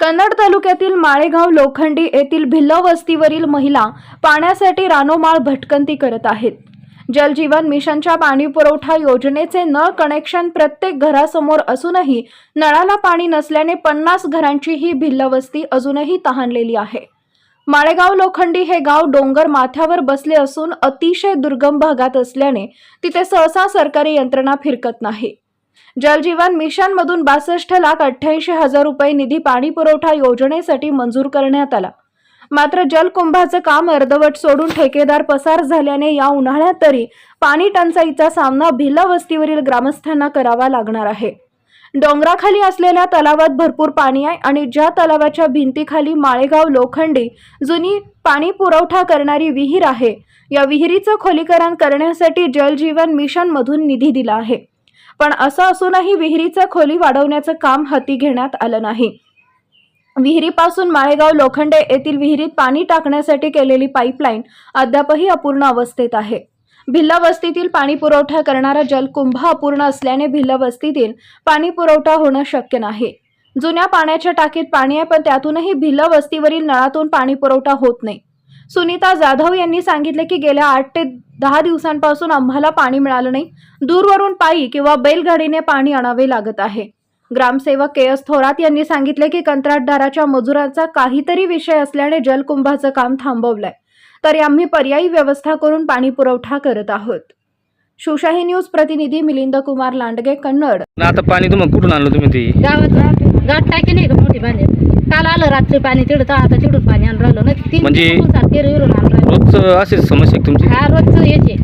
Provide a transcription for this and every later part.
कन्नड तालुक्यातील माळेगाव लोखंडी येथील भिल्ल वस्तीवरील महिला पाण्यासाठी रानोमाळ भटकंती करत आहेत. जलजीवन मिशनच्या पाणी पुरवठा योजनेचे नळ कनेक्शन प्रत्येक घरासमोर असूनही नळाला पाणी नसल्याने पन्नास घरांची ही भिल्ल वस्ती अजूनही तहानलेली आहे. माळेगाव लोखंडी हे गाव डोंगर माथ्यावर बसले असून अतिशय दुर्गम भागात असल्याने तिथे सहसा सरकारी यंत्रणा फिरकत नाही. जलजीवन मिशनमधून बासष्ट लाख अठ्ठ्याऐंशी हजार रुपये निधी पाणी पुरवठा योजनेसाठी मंजूर करण्यात आला. मात्र जलकुंभाचं काम अर्धवट सोडून ठेकेदार पसार झाल्याने या उन्हाळ्यात तरी पाणी टंचाईचा सामना भिल्ला वस्तीवरील ग्रामस्थांना करावा लागणार आहे. डोंगराखाली असलेल्या तलावात भरपूर पाणी आहे आणि ज्या तलावाच्या भिंतीखाली माळेगाव लोखंडी जुनी पाणी पुरवठा करणारी विहीर आहे या विहिरीचं खोलीकरण करण्यासाठी जलजीवन मिशनमधून निधी दिला आहे. पण असं असूनही विहिरीचं खोली वाढवण्याचं काम हाती घेण्यात आलं नाही. विहिरीपासून माळेगाव लोखंडे येथील विहिरीत पाणी टाकण्यासाठी केलेली पाईपलाईन अद्यापही अपूर्ण अवस्थेत आहे. भिल्ला वस्तीतील पाणी पुरवठा करणारा जलकुंभ अपूर्ण असल्याने भिल्ला वस्तीतील पाणी पुरवठा होणं शक्य नाही. जुन्या पाण्याच्या टाकीत पाणी आहे पण त्यातूनही भिल्ला वस्तीवरील नळातून पाणी पुरवठा होत नाही. सुनीता जाधव यांनी सांगितले की गेल्या आठ ते दहा दिवसांपासून आम्हाला पाणी मिळालं नाही. दूरवरून पायी किंवा बैलगाडीने पाणी आणावे लागत आहे. ग्रामसेवक के. एस. थोरात यांनी सांगितले की कंत्राटदाराच्या मजुरांचा काहीतरी विषय असल्याने जलकुंभाचं काम थांबवलंय. तरी आम्ही पर्यायी व्यवस्था करून पाणी पुरवठा करत आहोत. शिवशाही न्यूज प्रतिनिधी मिलिंद कुमार लांडगे कन्नड. आता पाणी तुम्हाला कुठून आणलं तुम्ही ती? गावात गाठ टाकी नाही का मोठी बांधेल? काल आलं रात्री पाणी तिकडं आता तिकडून पाणी आणून राहिलं नाही तीन म्हणजे- सारखे विरून आणून राहिलं. रोज अशीच समस्या आहे तुमची? हा रोजचं याचे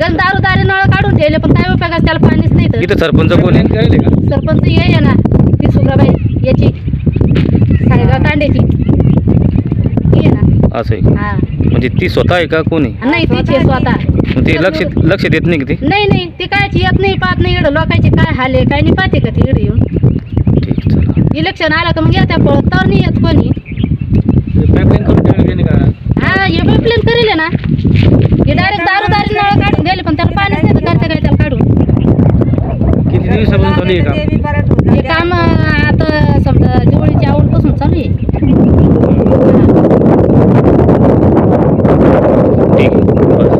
गण दारू दारी नळ काढून ठेवले पण काय उपयोगाचं त्याला पाणीच नाही तर. इथं सरपंच कोण आहे? सरपंच ये ना. ती सुग्राबाई याची. साडेगाव तांड्याची ये ना. असं आहे हा. म्हणजे ती स्वतः आहे का? कोण आहे? नाही तिची आहे स्वतः. मग ते लक्ष लक्ष देत नाही का ते? नाही नाही. ती कायची येत नाही पाहत नाही. इकडं लोकांचे काय हाल आहे काय नाही पाहते का ती इकडे येऊन? इलेक्शन आलं का मग येत्या पळत तर नाही येत कोणी. हा हे पाईपलाईन करेल ना. हे डायरेक्ट दारू दारी नळ काढून दिले पण त्याला पाणीच नाही तर करते काय त्याला काढून. किती दिवसापासून चालू आहे का हे काम आता समजा दिवाळीच्या आवडपासून चालू आहे. ठीक. आहे बस.